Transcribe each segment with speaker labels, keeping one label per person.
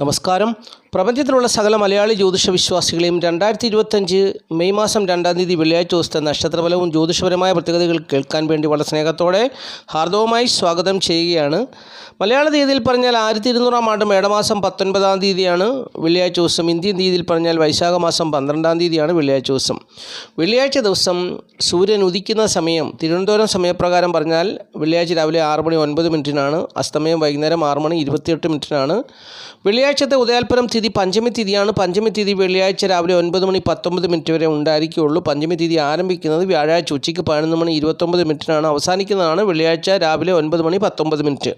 Speaker 1: നമസ്കാരം. പ്രപഞ്ചത്തിലുള്ള സകല മലയാളി ജ്യോതിഷ വിശ്വാസികളെയും രണ്ടായിരത്തി ഇരുപത്തഞ്ച് മെയ് മാസം രണ്ടാം തീയതി വെള്ളിയാഴ്ച ദിവസത്തെ നക്ഷത്രഫലവും ജ്യോതിഷപരമായ പ്രത്യേകതകൾ കേൾക്കാൻ വേണ്ടി വളരെ സ്നേഹത്തോടെ ഹാർദവുമായി സ്വാഗതം ചെയ്യുകയാണ്. മലയാള തീയതിയിൽ പറഞ്ഞാൽ ആയിരത്തി ഇരുന്നൂറാം ആണ്ട് മേടമാസം പത്തൊൻപതാം തീയതിയാണ്. വെള്ളിയാഴ്ച ദിവസം ഇന്ത്യൻ തീയതിയിൽ പറഞ്ഞാൽ വൈശാഖ മാസം പന്ത്രണ്ടാം തീയതിയാണ് വെള്ളിയാഴ്ച ദിവസം. വെള്ളിയാഴ്ച ദിവസം സൂര്യൻ ഉദിക്കുന്ന സമയം തിരുവനന്തപുരം സമയപ്രകാരം പറഞ്ഞാൽ വെള്ളിയാഴ്ച രാവിലെ ആറ് മണി ഒൻപത് മിനിറ്റിനാണ്. അസ്തമയം വൈകുന്നേരം ആറ് മണി ഇരുപത്തിയെട്ട് മിനിറ്റിനാണ്. വെള്ളിയാഴ്ചത്തെ ഉദയാൽപരം തിഥി പഞ്ചമി തിഥിയാണ് പഞ്ചമി തിഥി വെള്ളിയാഴ്ച രാവിലെ ഒൻപത് മണി പത്തൊമ്പത് മിനിറ്റ് വരെ ഉണ്ടായിരിക്കുകയുള്ളൂ. പഞ്ചമി തിഥി ആരംഭിക്കുന്നത് വ്യാഴാഴ്ച ഉച്ചയ്ക്ക് പതിനൊന്ന് മണി ഇരുപത്തൊമ്പത് മിനിറ്റിനാണ്. അവസാനിക്കുന്നതാണ് വെള്ളിയാഴ്ച രാവിലെ ഒൻപത് മണി പത്തൊമ്പത് മിനിറ്റ്.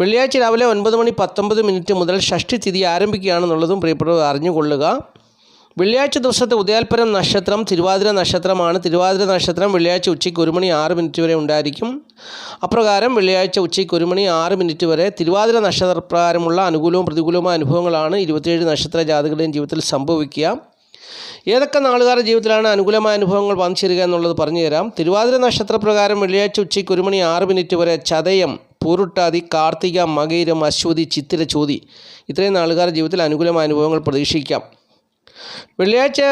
Speaker 1: വെള്ളിയാഴ്ച രാവിലെ ഒൻപത് മണി പത്തൊമ്പത് മിനിറ്റ് മുതൽ ഷഷ്ടി തിഥി ആരംഭിക്കുകയാണെന്നുള്ളതും പ്രിയപ്പെട്ടവർ അറിഞ്ഞുകൊള്ളുക. വെള്ളിയാഴ്ച ദിവസത്തെ ഉദയാൽപരം നക്ഷത്രം തിരുവാതിര നക്ഷത്രമാണ്. തിരുവാതിര നക്ഷത്രം വെള്ളിയാഴ്ച ഉച്ചയ്ക്ക് ഒരു മണി ആറ് മിനിറ്റ് വരെ ഉണ്ടായിരിക്കും. അപ്രകാരം വെള്ളിയാഴ്ച ഉച്ചയ്ക്ക് ഒരു മണി ആറ് മിനിറ്റ് വരെ തിരുവാതിര നക്ഷത്രപ്രകാരമുള്ള അനുകൂലവും പ്രതികൂലവുമായ അനുഭവങ്ങളാണ് ഇരുപത്തിയേഴ് നക്ഷത്ര ജാതകളുടെയും ജീവിതത്തിൽ സംഭവിക്കുക. ഏതൊക്കെ നാളുകാരുടെ ജീവിതത്തിലാണ് അനുകൂലമായ അനുഭവങ്ങൾ വന്നു എന്നുള്ളത് പറഞ്ഞു തരാം തിരുവാതിര നക്ഷത്രപ്രകാരം വെള്ളിയാഴ്ച ഉച്ചയ്ക്ക് ഒരു മണി ആറ് മിനിറ്റ് വരെ ചതയം പൂരുട്ടാതി കാർത്തിക മകയിരം അശ്വതി ചിത്തിര ചോതി. ഇത്രയും നാളുകാരുടെ ജീവിതത്തിൽ അനുകൂലമായ അനുഭവങ്ങൾ പ്രതീക്ഷിക്കാം. വെള്ളിയാഴ്ച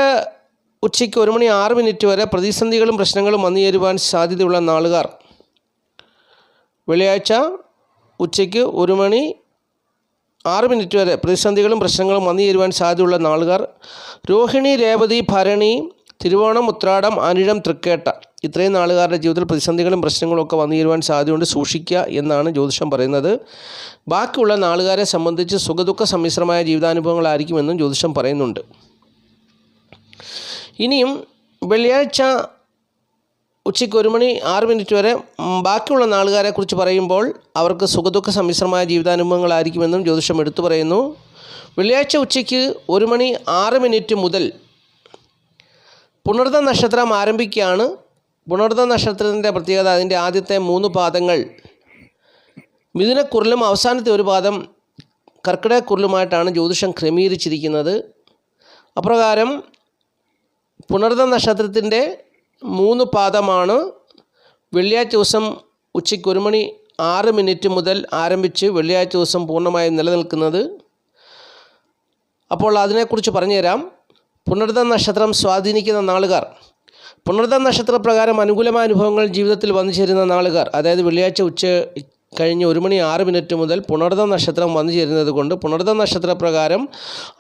Speaker 1: ഉച്ചയ്ക്ക് ഒരു മണി ആറ് മിനിറ്റ് വരെ പ്രതിസന്ധികളും പ്രശ്നങ്ങളും വന്നു ചേരുവാൻ സാധ്യതയുള്ള നാളുകാർ. വെള്ളിയാഴ്ച ഉച്ചയ്ക്ക് ഒരു മണി ആറ് മിനിറ്റ് വരെ പ്രതിസന്ധികളും പ്രശ്നങ്ങളും വന്നു ചേരുവാൻ സാധ്യതയുള്ള നാളുകാർ. രോഹിണി രേവതി ഭരണി തിരുവോണം ഉത്രാടം അനിഴം തൃക്കേട്ട ഇത്രയും നാളുകാരുടെ ജീവിതത്തിൽ പ്രതിസന്ധികളും പ്രശ്നങ്ങളും ഒക്കെ വന്നു തീരുവാൻ സാധ്യതയുണ്ട്. സൂക്ഷിക്കുക എന്നാണ് ജ്യോതിഷം പറയുന്നത്. ബാക്കിയുള്ള നാളുകാരെ സംബന്ധിച്ച് സുഖദുഃഖ സമ്മിശ്രമായ ജീവിതാനുഭവങ്ങളായിരിക്കുമെന്നും ജ്യോതിഷം പറയുന്നുണ്ട്. ഇനിയും വെള്ളിയാഴ്ച ഉച്ചയ്ക്ക് ഒരു മണി ആറ് മിനിറ്റ് വരെ ബാക്കിയുള്ള നാളുകാരെ കുറിച്ച് പറയുമ്പോൾ അവർക്ക് സുഖദുഃഖ സമ്മിശ്രമായ ജീവിതാനുഭവങ്ങളായിരിക്കുമെന്നും ജ്യോതിഷം എടുത്തു പറയുന്നു. വെള്ളിയാഴ്ച ഉച്ചയ്ക്ക് ഒരു മണി ആറ് മിനിറ്റ് മുതൽ പുണർദ നക്ഷത്രം ആരംഭിക്കുകയാണ്. പുണർദ നക്ഷത്രത്തിന്റെ പ്രത്യേകത അതിന്റെ ആദ്യത്തെ മൂന്ന് പാദങ്ങൾ മിഥുനക്കുറിലും അവസാനത്തെ ഒരു പാദം കർക്കിടകക്കുറിലുമായിട്ടാണ് ജ്യോതിഷം ക്രമീകരിച്ചിരിക്കുന്നത്. അപ്രകാരം പുണർദ നക്ഷത്രത്തിന്റെ മൂന്ന് പാദമാണ്. വെള്ളിയാഴ്ച ദിവസം ഉച്ചയ്ക്ക് ഒരു മണി ആറ് മിനിറ്റ് മുതൽ ആരംഭിച്ച് വെള്ളിയാഴ്ച ദിവസം പൂർണമായും നിലനിൽക്കുന്നത്. അപ്പോൾ അതിനെക്കുറിച്ച് പറഞ്ഞുതരാം. പുണർദ നക്ഷത്രം സ്വാധീനിക്കുന്ന നാളുകാർ. പുണർദ നക്ഷത്രപ്രകാരം അനുകൂലമായ അനുഭവങ്ങൾ ജീവിതത്തിൽ വന്നു ചേരുന്ന നാളുകാർ അതായത് വെള്ളിയാഴ്ച ഉച്ച കഴിഞ്ഞ് ഒരു മണി ആറ് മിനിറ്റ് മുതൽ പുണർദ നക്ഷത്രം വന്നു ചേരുന്നത് കൊണ്ട് പുണർദ നക്ഷത്രപ്രകാരം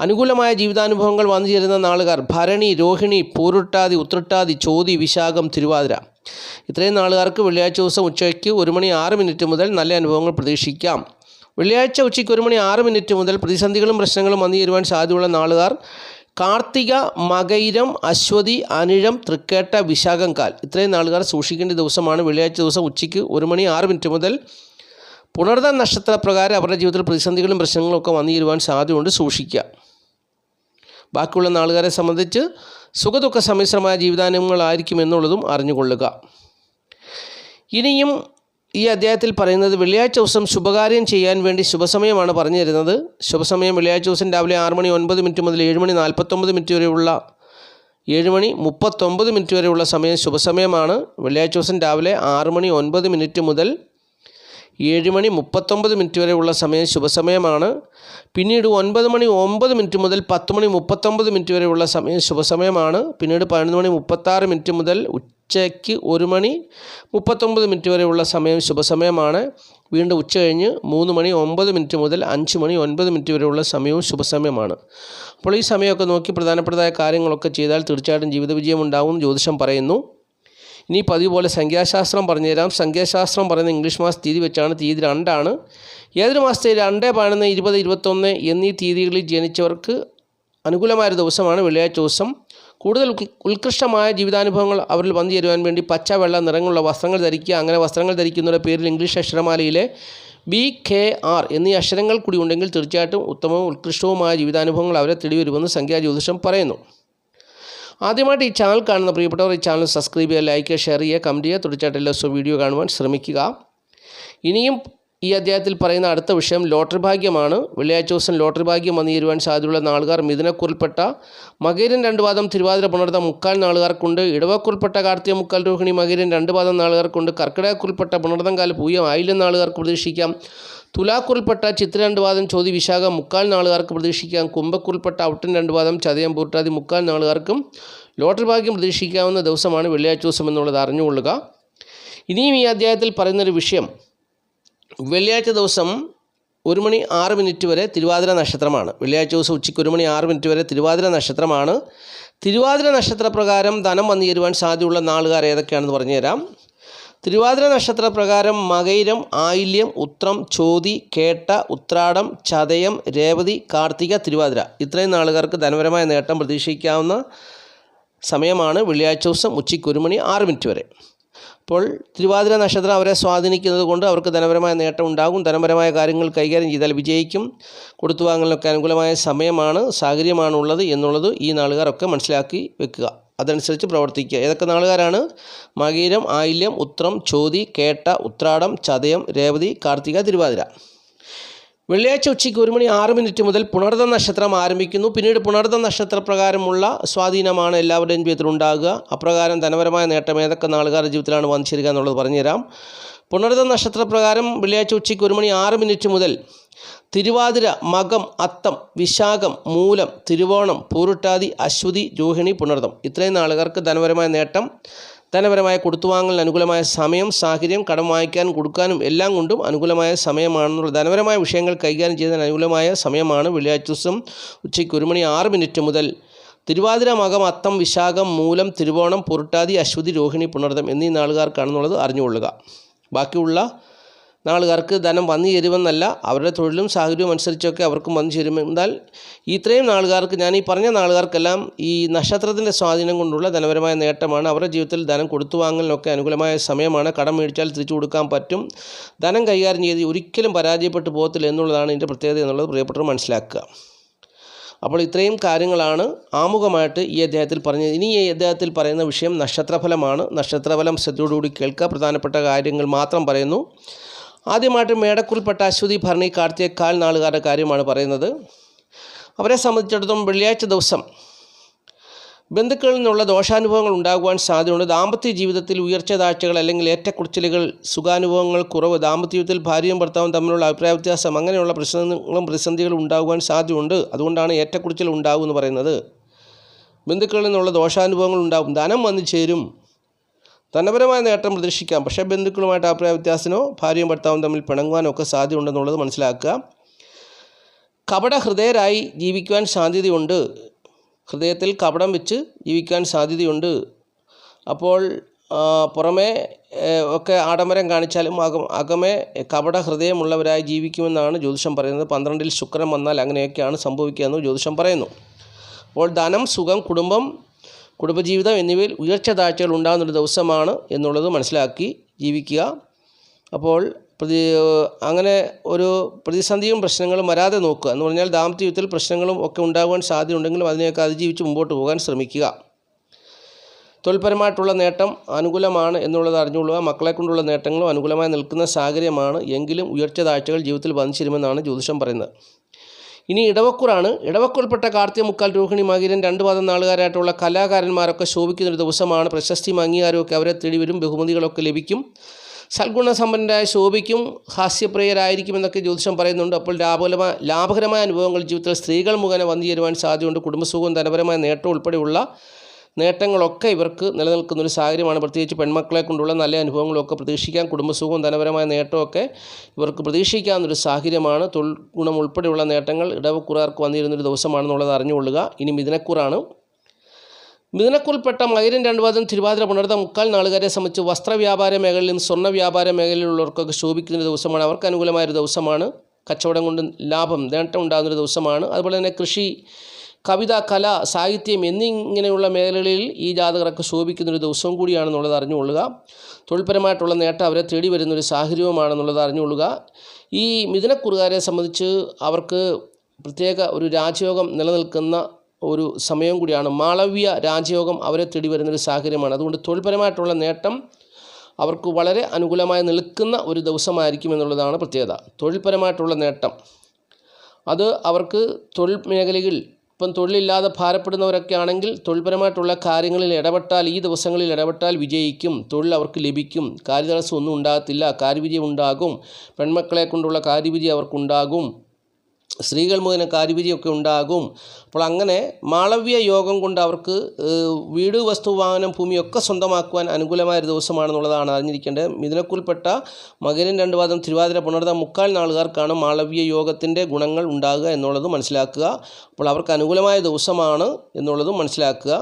Speaker 1: അനുകൂലമായ ജീവിതാനുഭവങ്ങൾ വന്നു ചേരുന്ന നാളുകാർ ഭരണി രോഹിണി പൂരുട്ടാതി ഉത്രട്ടാതി ചോതി വിശാഖം തിരുവാതിര. ഇത്രയും നാളുകാർക്ക് വെള്ളിയാഴ്ച ദിവസം ഉച്ചയ്ക്ക് ഒരു മണി ആറ് മിനിറ്റ് മുതൽ നല്ല അനുഭവങ്ങൾ പ്രതീക്ഷിക്കാം. വെള്ളിയാഴ്ച ഉച്ചയ്ക്ക് ഒരു മണി ആറ് മിനിറ്റ് മുതൽ പ്രതിസന്ധികളും പ്രശ്നങ്ങളും വന്നു ചേരുവാൻ സാധ്യതയുള്ള നാളുകാർ കാർത്തിക മകൈരം അശ്വതി അനിഴം തൃക്കേട്ട വിശാഖം കാൽ. ഇത്രയും നാളുകാർ സൂക്ഷിക്കേണ്ട ദിവസമാണ് വെള്ളിയാഴ്ച ദിവസം ഉച്ചയ്ക്ക് ഒരു മണി ആറ് മിനിറ്റ് മുതൽ പുണർദ നക്ഷത്രപ്രകാരം അവരുടെ ജീവിതത്തിൽ പ്രതിസന്ധികളും പ്രശ്നങ്ങളും ഒക്കെ വന്നു തീരുവാൻ സാധ്യതയുണ്ട്. സൂക്ഷിക്കുക. ബാക്കിയുള്ള നാളുകാരെ സംബന്ധിച്ച് സുഖദുഃഖ സമ്മിശ്രമായ ജീവിതാനുഭവങ്ങളായിരിക്കും എന്നുള്ളതും അറിഞ്ഞുകൊള്ളുക. ഇനിയും ഈ അധ്യായത്തിൽ പറയുന്നത് വെള്ളിയാഴ്ച ദിവസം ശുഭകാര്യം ചെയ്യാൻ വേണ്ടി ശുഭസമയമാണ് പറഞ്ഞു തരുന്നത്. ശുഭസമയം വെള്ളിയാഴ്ച ദിവസം രാവിലെ ആറ് മണി ഒൻപത് മിനിറ്റ് മുതൽ ഏഴ് മണി നാൽപ്പത്തൊമ്പത് മിനിറ്റ് വരെയുള്ള ഏഴ് മണി മുപ്പത്തൊമ്പത് മിനിറ്റ് വരെയുള്ള സമയം ശുഭസമയമാണ്. വെള്ളിയാഴ്ച ദിവസം രാവിലെ ആറ് മണി ഒൻപത് മിനിറ്റ് മുതൽ ഏഴ് മണി മുപ്പത്തൊമ്പത് മിനിറ്റ് വരെയുള്ള സമയം ശുഭസമയമാണ്. പിന്നീട് ഒൻപത് മണി ഒമ്പത് മിനിറ്റ് മുതൽ പത്ത് മണി മുപ്പത്തൊമ്പത് മിനിറ്റ് വരെയുള്ള സമയം ശുഭസമയമാണ്. പിന്നീട് പതിനൊന്ന് മണി മുപ്പത്താറ് മിനിറ്റ് മുതൽ ഉച്ചയ്ക്ക് ഒരു മണി മുപ്പത്തൊമ്പത് മിനിറ്റ് വരെയുള്ള സമയം ശുഭസമയമാണ്. വീണ്ടും ഉച്ച കഴിഞ്ഞ് മൂന്ന് മണി ഒമ്പത് മിനിറ്റ് മുതൽ അഞ്ച് മണി ഒൻപത് മിനിറ്റ് വരെയുള്ള സമയവും ശുഭസമയമാണ്. അപ്പോൾ ഈ സമയമൊക്കെ നോക്കി പ്രധാനപ്പെട്ടതായ കാര്യങ്ങളൊക്കെ ചെയ്താൽ തീർച്ചയായിട്ടും ജീവിത വിജയം ഉണ്ടാവും ജ്യോതിഷം പറയുന്നു. ഇനി പതിവ് പോലെ സംഖ്യാശാസ്ത്രം പറഞ്ഞുതരാം. സംഖ്യാശാസ്ത്രം പറയുന്ന ഇംഗ്ലീഷ് മാസ തീയതി വെച്ചാണ്. തീയതി രണ്ടാണ്. ഏതൊരു മാസത്തെ രണ്ട് പതിനൊന്ന് ഇരുപത് ഇരുപത്തൊന്ന് എന്നീ തീയതികളിൽ ജനിച്ചവർക്ക് അനുകൂലമായൊരു ദിവസമാണ് വെള്ളിയാഴ്ച ദിവസം. കൂടുതൽ ഉത്കൃഷ്ടമായ ജീവിതാനുഭവങ്ങൾ അവരിൽ വന്നു ചേരുവാൻ വേണ്ടി പച്ച വെള്ള നിറങ്ങളുള്ള വസ്ത്രങ്ങൾ ധരിക്കുക. അങ്ങനെ വസ്ത്രങ്ങൾ ധരിക്കുന്നവരുടെ പേരിൽ ഇംഗ്ലീഷ് അക്ഷരമാലയിലെ ബി കെ ആർ എന്നീ അക്ഷരങ്ങൾ കൂടി ഉണ്ടെങ്കിൽ തീർച്ചയായിട്ടും ഉത്തമവും ഉത്കൃഷ്ടവുമായ ജീവിതാനുഭവങ്ങൾ അവരെ തേടി വരുമെന്ന് സംഖ്യാ ജ്യോതിഷം പറയുന്നു. ആദ്യമായിട്ട് ഈ ചാനൽ കാണുന്ന പ്രിയപ്പെട്ടവർ ഈ ചാനൽ സബ്സ്ക്രൈബ് ചെയ്യുക ലൈക്ക് ഷെയർ ചെയ്യുക കമന്റ് ചെയ്യുക. തീർച്ചയായിട്ടും എല്ലാ ദിവസവും വീഡിയോ കാണുവാൻ ശ്രമിക്കുക. ഇനിയും ഈ അധ്യായത്തിൽ പറയുന്ന അടുത്ത വിഷയം ലോട്ടറി ഭാഗ്യമാണ്. വെള്ളിയാഴ്ച ദിവസം ലോട്ടറി ഭാഗ്യം വന്നു തരുവാൻ സാധ്യതയുള്ള നാളുകാർ മിഥുനക്കുറിൽപ്പെട്ട മകരൻ രണ്ട് പാദം തിരുവാതിര പുണർത്ത മുക്കാൽ നാളുകാർക്കുണ്ട്. ഇടവക്കുറിൽപ്പെട്ട കാർത്തിക മുക്കാൽ രോഹിണി മകരൻ രണ്ട് പാദം നാളുകാർക്കുണ്ട്. കർക്കിടകക്കുറിൽപ്പെട്ട പുണർത്തം കാല പൂയം ആയില്യം നാളുകാർക്ക് പ്രതീക്ഷിക്കാം. തുലാക്കുറിൽപ്പെട്ട ചിത്ര രണ്ട് വാദം ചോതി വിശാഖ മുക്കാൽ നാളുകാർക്ക് പ്രതീക്ഷിക്കാം. കുംഭക്കുറിൽപ്പെട്ട ഔട്ടൻ രണ്ട് വാദം ചതയം പൂർട്ടാതി മുക്കാൽ നാളുകാർക്കും ലോട്ടറി ഭാഗ്യം പ്രതീക്ഷിക്കാവുന്ന ദിവസമാണ് വെള്ളിയാഴ്ച ദിവസം എന്നുള്ളത് അറിഞ്ഞുകൊള്ളുക. ഇനിയും ഈ അധ്യായത്തിൽ പറയുന്നൊരു വിഷയം. വെള്ളിയാഴ്ച ദിവസം ഒരു മണി ആറ് മിനിറ്റ് വരെ തിരുവാതിര നക്ഷത്രമാണ്. വെള്ളിയാഴ്ച ദിവസം ഉച്ചയ്ക്ക് ഒരു മണി ആറ് മിനിറ്റ് വരെ തിരുവാതിര നക്ഷത്രമാണ്. തിരുവാതിര നക്ഷത്രപ്രകാരം ധനം വന്നു ചേരുവാൻ സാധ്യതയുള്ള നാളുകാർ ഏതൊക്കെയാണെന്ന് പറഞ്ഞുതരാം. തിരുവാതിര നക്ഷത്രപ്രകാരം മകൈരം ആയില്യം ഉത്രം ചോതി കേട്ട ഉത്രാടം ചതയം രേവതി കാർത്തിക തിരുവാതിര. ഇത്രയും നാളുകാർക്ക് ധനപരമായ നേട്ടം പ്രതീക്ഷിക്കാവുന്ന സമയമാണ് വെള്ളിയാഴ്ച ദിവസം ഉച്ചയ്ക്ക് ഒരു മണി ആറ് മിനിറ്റ് വരെ. അപ്പോൾ തിരുവാതിര നക്ഷത്രം അവരെ സ്വാധീനിക്കുന്നത് കൊണ്ട് അവർക്ക് ധനപരമായ നേട്ടം ഉണ്ടാകും. ധനപരമായ കാര്യങ്ങൾ കൈകാര്യം ചെയ്താൽ വിജയിക്കും. കൊടുത്തുവാങ്ങലിനൊക്കെ അനുകൂലമായ സമയമാണ് സാഹചര്യമാണുള്ളത് എന്നുള്ളത് ഈ നാളുകാരൊക്കെ മനസ്സിലാക്കി വെക്കുക. അതനുസരിച്ച് പ്രവർത്തിക്കുക. ഏതൊക്കെ നാളുകാരാണ്? മകീരം ആയില്യം ഉത്രം ചോതി കേട്ട ഉത്രാടം ചതയം രേവതി കാർത്തിക തിരുവാതിര. വെള്ളിയാഴ്ച ഉച്ചയ്ക്ക് ഒരു മണി ആറ് മിനിറ്റ് മുതൽ പുണർദ നക്ഷത്രം ആരംഭിക്കുന്നു. പിന്നീട് പുണർദ നക്ഷത്രപ്രകാരമുള്ള സ്വാധീനമാണ് എല്ലാവരുടെയും ജീവിതത്തിൽ ഉണ്ടാകുക. അപ്രകാരം ധനപരമായ നേട്ടം ഏതൊക്കെ നാളുകാരുടെ ജീവിതത്തിലാണ് വന്നിച്ചിരിക്കുക എന്നുള്ളത് പറഞ്ഞുതരാം. പുണർദ നക്ഷത്രപ്രകാരം വെള്ളിയാഴ്ച ഉച്ചയ്ക്ക് ഒരു മണി ആറ് മിനിറ്റ് മുതൽ തിരുവാതിര മകം അത്തം വിശാഖം മൂലം തിരുവോണം പൂരുട്ടാതി അശ്വതി രോഹിണി പുണർദം. ഇത്രയും നാളുകാർക്ക് ധനപരമായ നേട്ടം ധനപരമായ കൊടുത്തുവാങ്ങലിന് അനുകൂലമായ സമയം സാഹചര്യം കടം വാങ്ങിക്കാനും കൊടുക്കാനും എല്ലാം കൊണ്ടും അനുകൂലമായ സമയമാണെന്നുള്ള ധനപരമായ വിഷയങ്ങൾ കൈകാര്യം ചെയ്യുന്നതിന് അനുകൂലമായ സമയമാണ് വെള്ളിയാഴ്ച ദിവസം ഉച്ചയ്ക്ക് ഒരു മണി ആറ് മിനിറ്റ് മുതൽ തിരുവാതിര മകം അത്തം വിശാഖം മൂലം തിരുവോണം പുരുട്ടാതി അശ്വതി രോഹിണി പുണർദം എന്നീ നാളുകാർക്കാണെന്നുള്ളത് അറിഞ്ഞുകൊള്ളുക. ബാക്കിയുള്ള നാളുകാർക്ക് ധനം വന്നു ചേരുമെന്നല്ല അവരുടെ തൊഴിലും സാഹചര്യവും അനുസരിച്ചൊക്കെ അവർക്കും വന്നു ചേരുമെന്നാൽ ഇത്രയും നാളുകാർക്ക് ഞാൻ ഈ പറഞ്ഞ നാളുകാർക്കെല്ലാം ഈ നക്ഷത്രത്തിന്റെ സ്വാധീനം കൊണ്ടുള്ള ധനപരമായ നേട്ടമാണ്. അവരുടെ ജീവിതത്തിൽ ധനം കൊടുത്തു വാങ്ങലിനൊക്കെ അനുകൂലമായ സമയമാണ്. കടം മേടിച്ചാൽ തിരിച്ചു കൊടുക്കാൻ പറ്റും. ധനം കൈകാര്യം ചെയ്ത് ഒരിക്കലും പരാജയപ്പെട്ടു പോകത്തില്ല എന്നുള്ളതാണ് ഇതിന്റെ പ്രത്യേകത എന്നുള്ളത് പ്രിയപ്പെട്ടവർ മനസ്സിലാക്കുക. അപ്പോൾ ഇത്രയും കാര്യങ്ങളാണ് ആമുഖമായിട്ട് ഈ അദ്ദേഹത്തിൽ പറഞ്ഞത്. ഇനി ഈ അദ്ദേഹത്തിൽ പറയുന്ന വിഷയം നക്ഷത്രഫലമാണ്. നക്ഷത്രഫലം ശ്രദ്ധയോടുകൂടി കേൾക്കുക. പ്രധാനപ്പെട്ട കാര്യങ്ങൾ മാത്രം പറയുന്നു. ആദ്യമായിട്ട് മേടക്കുറിൽപ്പെട്ട അശ്വതി ഭരണി കാർത്തിയ കാൽ നാളുകാരുടെ കാര്യമാണ് പറയുന്നത്. അവരെ സംബന്ധിച്ചിടത്തോളം വെള്ളിയാഴ്ച ദിവസം ബന്ധുക്കളിൽ നിന്നുള്ള ദോഷാനുഭവങ്ങൾ ഉണ്ടാകുവാൻ സാധ്യതയുണ്ട്. ദാമ്പത്യ ജീവിതത്തിൽ ഉയർച്ച താഴ്ചകൾ അല്ലെങ്കിൽ ഏറ്റക്കുറച്ചിലുകൾ സുഖാനുഭവങ്ങൾ കുറവ് ദാമ്പത്യ ജീവിതത്തിൽ ഭാര്യയും ഭർത്താവും തമ്മിലുള്ള അഭിപ്രായ വ്യത്യാസം അങ്ങനെയുള്ള പ്രശ്നങ്ങളും പ്രതിസന്ധികളും ഉണ്ടാകുവാൻ സാധ്യതയുണ്ട്. അതുകൊണ്ടാണ് ഏറ്റക്കുറിച്ചിൽ ഉണ്ടാകുമെന്ന് പറയുന്നത്. ബന്ധുക്കളിൽ നിന്നുള്ള ദോഷാനുഭവങ്ങൾ ഉണ്ടാകും ധനം വന്നു ചേരും. ധനപരമായ നേട്ടം പ്രതീക്ഷിക്കാം. പക്ഷേ ബന്ധുക്കളുമായിട്ട് അഭിപ്രായ വ്യത്യാസനോ ഭാര്യയും ഭർത്താവും തമ്മിൽ പിണങ്ങുവാനോ ഒക്കെ സാധ്യതയുണ്ടെന്നുള്ളത് മനസ്സിലാക്കുക. കപട ഹൃദയരായി ജീവിക്കുവാൻ സാധ്യതയുണ്ട്. ഹൃദയത്തിൽ കപടം വെച്ച് ജീവിക്കാൻ സാധ്യതയുണ്ട്. അപ്പോൾ പുറമേ ഒക്കെ ആഡംബരം കാണിച്ചാലും അകം അകമേ കപട ഹൃദയമുള്ളവരായി ജീവിക്കുമെന്നാണ് ജ്യോതിഷം പറയുന്നത്. പന്ത്രണ്ടിൽ ശുക്രൻ വന്നാൽ അങ്ങനെയൊക്കെയാണ് സംഭവിക്കുക എന്ന് ജ്യോതിഷം പറയുന്നു. അപ്പോൾ ധനം സുഖം കുടുംബം കുടുംബജീവിതം എന്നിവയിൽ ഉയർച്ച താഴ്ചകൾ ഉണ്ടാകുന്നൊരു ദിവസമാണ് എന്നുള്ളത് മനസ്സിലാക്കി ജീവിക്കുക. അപ്പോൾ പ്രതി അങ്ങനെ ഒരു പ്രതിസന്ധിയും പ്രശ്നങ്ങളും വരാതെ നോക്കുക എന്ന് പറഞ്ഞാൽ ദാമ്പത്യ ജീവിതത്തിൽ പ്രശ്നങ്ങളും ഒക്കെ ഉണ്ടാകുവാൻ സാധ്യതയുണ്ടെങ്കിലും അതിനെയൊക്കെ അതിജീവിച്ച് മുമ്പോട്ട് പോകാൻ ശ്രമിക്കുക. തൊഴിൽപരമായിട്ടുള്ള നേട്ടം അനുകൂലമാണ് എന്നുള്ളത് അറിഞ്ഞുകൊള്ളുക. മക്കളെ കൊണ്ടുള്ള നേട്ടങ്ങളും അനുകൂലമായി നിൽക്കുന്ന സാഹചര്യമാണ്. എങ്കിലും ഉയർച്ച താഴ്ചകൾ ജീവിതത്തിൽ വന്നിച്ചിരുമെന്നാണ് ജ്യോതിഷം പറയുന്നത്. ഇനി ഇടവക്കൂറാണ്. ഇടവക്കൂർപ്പെട്ട കാർത്തിക മുക്കാൽ രോഹിണി മകീരൻ രണ്ട് പാദം നാളുകാരായിട്ടുള്ള കലാകാരന്മാരൊക്കെ ശോഭിക്കുന്നൊരു ദിവസമാണ്. പ്രശസ്തിയും അംഗീകാരമൊക്കെ അവരെ തേടി വരും. ബഹുമതികളൊക്കെ ലഭിക്കും. സൽഗുണസമ്പന്നരായ ശോഭിക്കും. ഹാസ്യപ്രിയരായിരിക്കും എന്നൊക്കെ ജ്യോതിഷം പറയുന്നുണ്ട്. അപ്പോൾ ലാഭകരമായ ലാഭകരമായ അനുഭവങ്ങൾ ജീവിതത്തിൽ സ്ത്രീകൾ മുഖേന വന്നു ചേരുവാൻ സാധ്യതയുണ്ട്. കുടുംബസുഖവും ധനപരമായ നേട്ടം ഉൾപ്പെടെയുള്ള നേട്ടങ്ങളൊക്കെ ഇവർക്ക് നിലനിൽക്കുന്ന ഒരു സാഹചര്യമാണ്. പ്രത്യേകിച്ച് പെൺമക്കളെ കൊണ്ടുള്ള നല്ല അനുഭവങ്ങളൊക്കെ പ്രതീക്ഷിക്കാം. കുടുംബസുഖവും ധനപരമായ നേട്ടമൊക്കെ ഇവർക്ക് പ്രതീക്ഷിക്കാവുന്നൊരു സാഹചര്യമാണ്. തൊഴിൽ ഗുണം ഉൾപ്പെടെയുള്ള നേട്ടങ്ങൾ ഇടവക്കുറാർക്ക് വന്നിരുന്നൊരു ദിവസമാണെന്നുള്ളത് അറിഞ്ഞുകൊള്ളുക. ഇനി മിഥുനക്കുറാണ്. മിഥുനക്കുൾപ്പെട്ട മകരൻ രണ്ടുപാദം തിരുവാതിര പുണർത്ത മുക്കാൽ നാളുകാരെ സംബന്ധിച്ച് വസ്ത്രവ്യാപാര മേഖലയിലും സ്വർണ വ്യാപാര മേഖലയിലുള്ളവർക്കൊക്കെ ശോഭിക്കുന്ന ദിവസമാണ്. അവർക്ക് അനുകൂലമായൊരു ദിവസമാണ്. കച്ചവടം കൊണ്ട് ലാഭം നേട്ടം ഉണ്ടാകുന്നൊരു ദിവസമാണ്. അതുപോലെ തന്നെ കൃഷി കവിത കല സാഹിത്യം എന്നിങ്ങനെയുള്ള മേഖലകളിൽ ഈ ജാതകരൊക്കെ ശോഭിക്കുന്നൊരു ദിവസവും കൂടിയാണെന്നുള്ളത് അറിഞ്ഞുകൊള്ളുക. തൊഴിൽപരമായിട്ടുള്ള നേട്ടം അവരെ തേടി വരുന്നൊരു സാഹചര്യവുമാണെന്നുള്ളത് അറിഞ്ഞുകൊള്ളുക. ഈ മിഥുനക്കുറുകാരെ സംബന്ധിച്ച് അവർക്ക് പ്രത്യേക ഒരു രാജയോഗം നിലനിൽക്കുന്ന ഒരു സമയം കൂടിയാണ്. മാളവ്യ രാജയോഗം അവരെ തേടി വരുന്നൊരു സാഹചര്യമാണ്. അതുകൊണ്ട് തൊഴിൽപരമായിട്ടുള്ള നേട്ടം അവർക്ക് വളരെ അനുകൂലമായി നിൽക്കുന്ന ഒരു ദിവസമായിരിക്കും എന്നുള്ളതാണ് പ്രത്യേകത. തൊഴിൽപരമായിട്ടുള്ള നേട്ടം. അത് അവർക്ക് തൊഴിൽ മേഖലയിൽ ഇപ്പം തൊഴിലില്ലാതെ ഭാരപ്പെടുന്നവരൊക്കെ ആണെങ്കിൽ തൊഴിൽപരമായിട്ടുള്ള കാര്യങ്ങളിൽ ഇടപെട്ടാൽ ഈ ദിവസങ്ങളിൽ ഇടപെട്ടാൽ വിജയിക്കും. തൊഴിൽ അവർക്ക് ലഭിക്കും. കാര്യതടസ്സം ഒന്നും ഉണ്ടാകത്തില്ല. കാര്യവിജയം ഉണ്ടാകും. പെൺമക്കളെ കൊണ്ടുള്ള കാര്യവിജയം അവർക്കുണ്ടാകും. സ്ത്രീകൾ മുഖേന കാര്യവിധിയൊക്കെ ഉണ്ടാകും. അപ്പോൾ അങ്ങനെ മാളവ്യ യോഗം കൊണ്ട് അവർക്ക് വീട് വസ്തു വാഹനം ഭൂമിയൊക്കെ സ്വന്തമാക്കുവാൻ അനുകൂലമായ ഒരു ദിവസമാണെന്നുള്ളതാണ് അറിഞ്ഞിരിക്കേണ്ടത്. മിഥുനക്കുൾപ്പെട്ട മകനും രണ്ട് വാദം തിരുവാതിര പുണർത്ത മുക്കാൽ നാളുകാർക്കാണ് മാളവ്യ യോഗത്തിന്റെ ഗുണങ്ങൾ ഉണ്ടാകുക എന്നുള്ളത് മനസ്സിലാക്കുക. അപ്പോൾ അവർക്ക് അനുകൂലമായ ദിവസമാണ് എന്നുള്ളതും മനസ്സിലാക്കുക.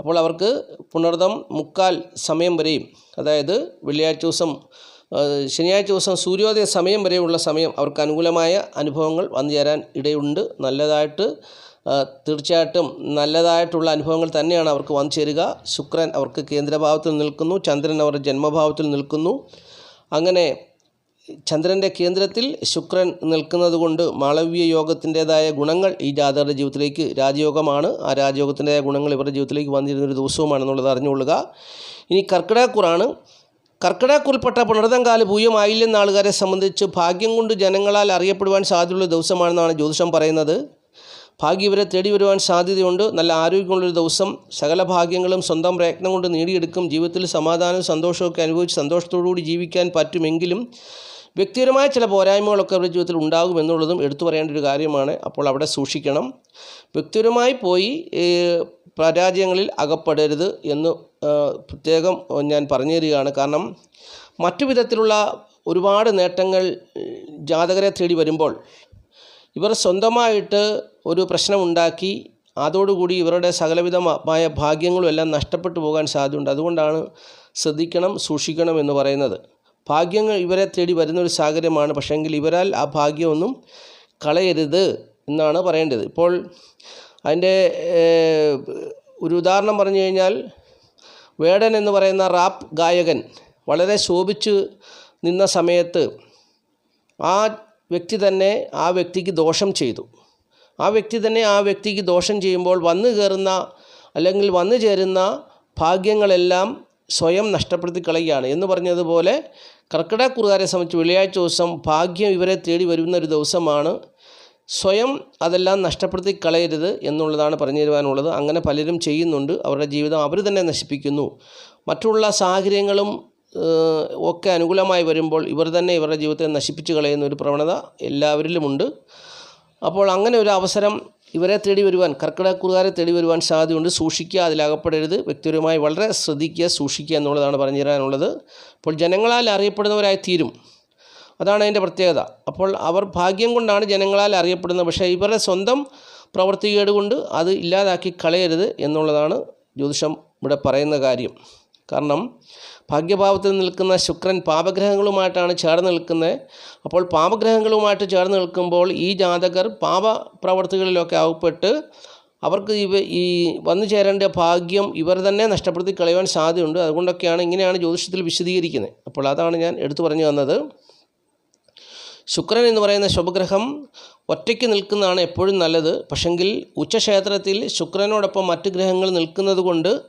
Speaker 1: അപ്പോൾ അവർക്ക് പുണർതം മുക്കാൽ സമയം വരെയും അതായത് വെള്ളിയാഴ്ച ദിവസം ശനിയാഴ്ച ദിവസം സൂര്യോദയ സമയം വരെയുള്ള സമയം അവർക്ക് അനുകൂലമായ അനുഭവങ്ങൾ വന്നു ചേരാൻ ഇടയുണ്ട്. നല്ലതായിട്ട് തീർച്ചയായിട്ടും നല്ലതായിട്ടുള്ള അനുഭവങ്ങൾ തന്നെയാണ് അവർക്ക് വന്നു ചേരുക. ശുക്രൻ അവർക്ക് കേന്ദ്രഭാവത്തിൽ നിൽക്കുന്നു ചന്ദ്രൻ അവരുടെ ജന്മഭാവത്തിൽ നിൽക്കുന്നു. അങ്ങനെ ചന്ദ്രന്റെ കേന്ദ്രത്തിൽ ശുക്രൻ നിൽക്കുന്നത് കൊണ്ട് മാളവ്യ യോഗത്തിന്റേതായ ഗുണങ്ങൾ ഈ ജാതകരുടെ ജീവിതത്തിലേക്ക് രാജയോഗമാണ്. ആ രാജയോഗത്തിന്റെതായ ഗുണങ്ങൾ ഇവരുടെ ജീവിതത്തിലേക്ക് വന്നിരുന്നൊരു ദിവസവുമാണെന്നുള്ളത് അറിഞ്ഞുകൊള്ളുക. ഇനി കർക്കിടകക്കുറാണ് കർക്കിടകക്കുറിൽപ്പെട്ട പുണർതങ്കാൽ ഭൂയമായില്ലെന്ന ആളുകാരെ സംബന്ധിച്ച് ഭാഗ്യം കൊണ്ട് ജനങ്ങളാൽ അറിയപ്പെടുവാൻ സാധ്യതയുള്ള ദിവസമാണെന്നാണ് ജ്യോതിഷം പറയുന്നത്. ഭാഗ്യം ഇവരെ തേടി വരുവാൻ സാധ്യതയുണ്ട്. നല്ല ആരോഗ്യമുള്ളൊരു ദിവസം സകല ഭാഗ്യങ്ങളും സ്വന്തം പ്രയത്നം കൊണ്ട് നേടിയെടുക്കും. ജീവിതത്തിൽ സമാധാനവും സന്തോഷമൊക്കെ അനുഭവിച്ച് സന്തോഷത്തോടുകൂടി ജീവിക്കാൻ പറ്റുമെങ്കിലും വ്യക്തിപരമായ ചില പോരായ്മകളൊക്കെ അവരുടെ ജീവിതത്തിൽ ഉണ്ടാകും എന്നുള്ളതും എടുത്തു പറയേണ്ട ഒരു കാര്യമാണ്. അപ്പോൾ അവിടെ സൂക്ഷിക്കണം. വ്യക്തിപരമായി പോയി പരാജയങ്ങളിൽ അകപ്പെടരുത് എന്ന് പ്രത്യേകം ഞാൻ പറഞ്ഞു തരികയാണ്. കാരണം മറ്റു വിധത്തിലുള്ള ഒരുപാട് നേട്ടങ്ങൾ ജാതകരെ തേടി വരുമ്പോൾ ഇവർ സ്വന്തമായിട്ട് ഒരു പ്രശ്നമുണ്ടാക്കി അതോടുകൂടി ഇവരുടെ സകലവിധമായ ഭാഗ്യങ്ങളും എല്ലാം നഷ്ടപ്പെട്ടു പോകാൻ സാധ്യതയുണ്ട്. അതുകൊണ്ടാണ് ശ്രദ്ധിക്കണം സൂക്ഷിക്കണം എന്ന് പറയുന്നത്. ഭാഗ്യങ്ങൾ ഇവരെ തേടി വരുന്നൊരു സാഹചര്യമാണ്. പക്ഷേങ്കിൽ ഇവരാൽ ആ ഭാഗ്യമൊന്നും കളയരുത് എന്നാണ് പറയേണ്ടത്. ഇപ്പോൾ അതിന്റെ ഒരു ഉദാഹരണം പറഞ്ഞു കഴിഞ്ഞാൽ വേടൻ എന്ന് പറയുന്ന റാപ്പ് ഗായകൻ വളരെ ശോഭിച്ച് നിന്ന സമയത്ത് ആ വ്യക്തി തന്നെ ആ വ്യക്തിക്ക് ദോഷം ചെയ്തു. ആ വ്യക്തി തന്നെ ആ വ്യക്തിക്ക് ദോഷം ചെയ്യുമ്പോൾ വന്നു കയറുന്ന അല്ലെങ്കിൽ വന്നു ചേരുന്ന ഭാഗ്യങ്ങളെല്ലാം സ്വയം നഷ്ടപ്പെടുത്തി കളയുകയാണ്. എന്ന് പറഞ്ഞതുപോലെ കർക്കിടകക്കുറുകാരെ സംബന്ധിച്ച് വെള്ളിയാഴ്ച ദിവസം ഭാഗ്യം ഇവരെ തേടി വരുന്ന ഒരു ദിവസമാണ് സ്വയം അതെല്ലാം നഷ്ടപ്പെടുത്തി കളയരുത് എന്നുള്ളതാണ് പറഞ്ഞു തരുവാനുള്ളത് അങ്ങനെ പലരും ചെയ്യുന്നുണ്ട്. അവരുടെ ജീവിതം അവർ തന്നെ നശിപ്പിക്കുന്നു. മറ്റുള്ള സാഹചര്യങ്ങളും ഒക്കെ അനുകൂലമായി വരുമ്പോൾ ഇവർ തന്നെ ഇവരുടെ ജീവിതത്തെ നശിപ്പിച്ച് കളയുന്ന ഒരു പ്രവണത എല്ലാവരിലുമുണ്ട്. അപ്പോൾ അങ്ങനെ ഒരു അവസരം ഇവരെ തേടി വരുവാൻ കർക്കിടകക്കുറുകാരെ തേടി വരുവാൻ സാധ്യതയുണ്ട്. സൂക്ഷിക്കുക അതിലകപ്പെടരുത്. വ്യക്തിപരമായി വളരെ ശ്രദ്ധിക്കുക സൂക്ഷിക്കുക എന്നുള്ളതാണ് പറഞ്ഞു തരാനുള്ളത് അപ്പോൾ ജനങ്ങളാൽ അറിയപ്പെടുന്നവരായി തീരും അതാണ് അതിന്റെ പ്രത്യേകത. അപ്പോൾ അവർ ഭാഗ്യം കൊണ്ടാണ് ജനങ്ങളാൽ അറിയപ്പെടുന്നത്. പക്ഷേ ഇവരുടെ സ്വന്തം പ്രവൃത്തികേട് കൊണ്ട് അത് ഇല്ലാതാക്കി കളയരുത് എന്നുള്ളതാണ് ജ്യോതിഷം ഇവിടെ പറയുന്ന കാര്യം. കാരണം ഭാഗ്യഭാവത്തിൽ നിൽക്കുന്ന ശുക്രൻ പാപഗ്രഹങ്ങളുമായിട്ടാണ് ചേർന്ന് നിൽക്കുന്നത്. അപ്പോൾ പാപഗ്രഹങ്ങളുമായിട്ട് ചേർന്ന് നിൽക്കുമ്പോൾ ഈ ജാതകർ പാപ പ്രവർത്തികളിലൊക്കെ അകപ്പെട്ട് അവർക്ക് ഇവ ഈ വന്നു ചേരേണ്ട ഭാഗ്യം ഇവർ തന്നെ നഷ്ടപ്പെടുത്തി കളയുവാൻ സാധ്യതയുണ്ട്. അതുകൊണ്ടൊക്കെയാണ് ഇങ്ങനെയാണ് ജ്യോതിഷത്തിൽ വിശദീകരിക്കുന്നത്. അപ്പോൾ അതാണ് ഞാൻ എടുത്തു പറഞ്ഞു തന്നത്. ശുക്രൻ എന്ന് പറയുന്ന ശുഭഗ്രഹം ഒറ്റയ്ക്ക് നിൽക്കുന്നതാണ് എപ്പോഴും നല്ലത്. പക്ഷെങ്കിൽ ഉച്ചക്ഷേത്രത്തിൽ ശുക്രനോടൊപ്പം മറ്റ് ഗ്രഹങ്ങൾ നിൽക്കുന്നത് കൊണ്ട്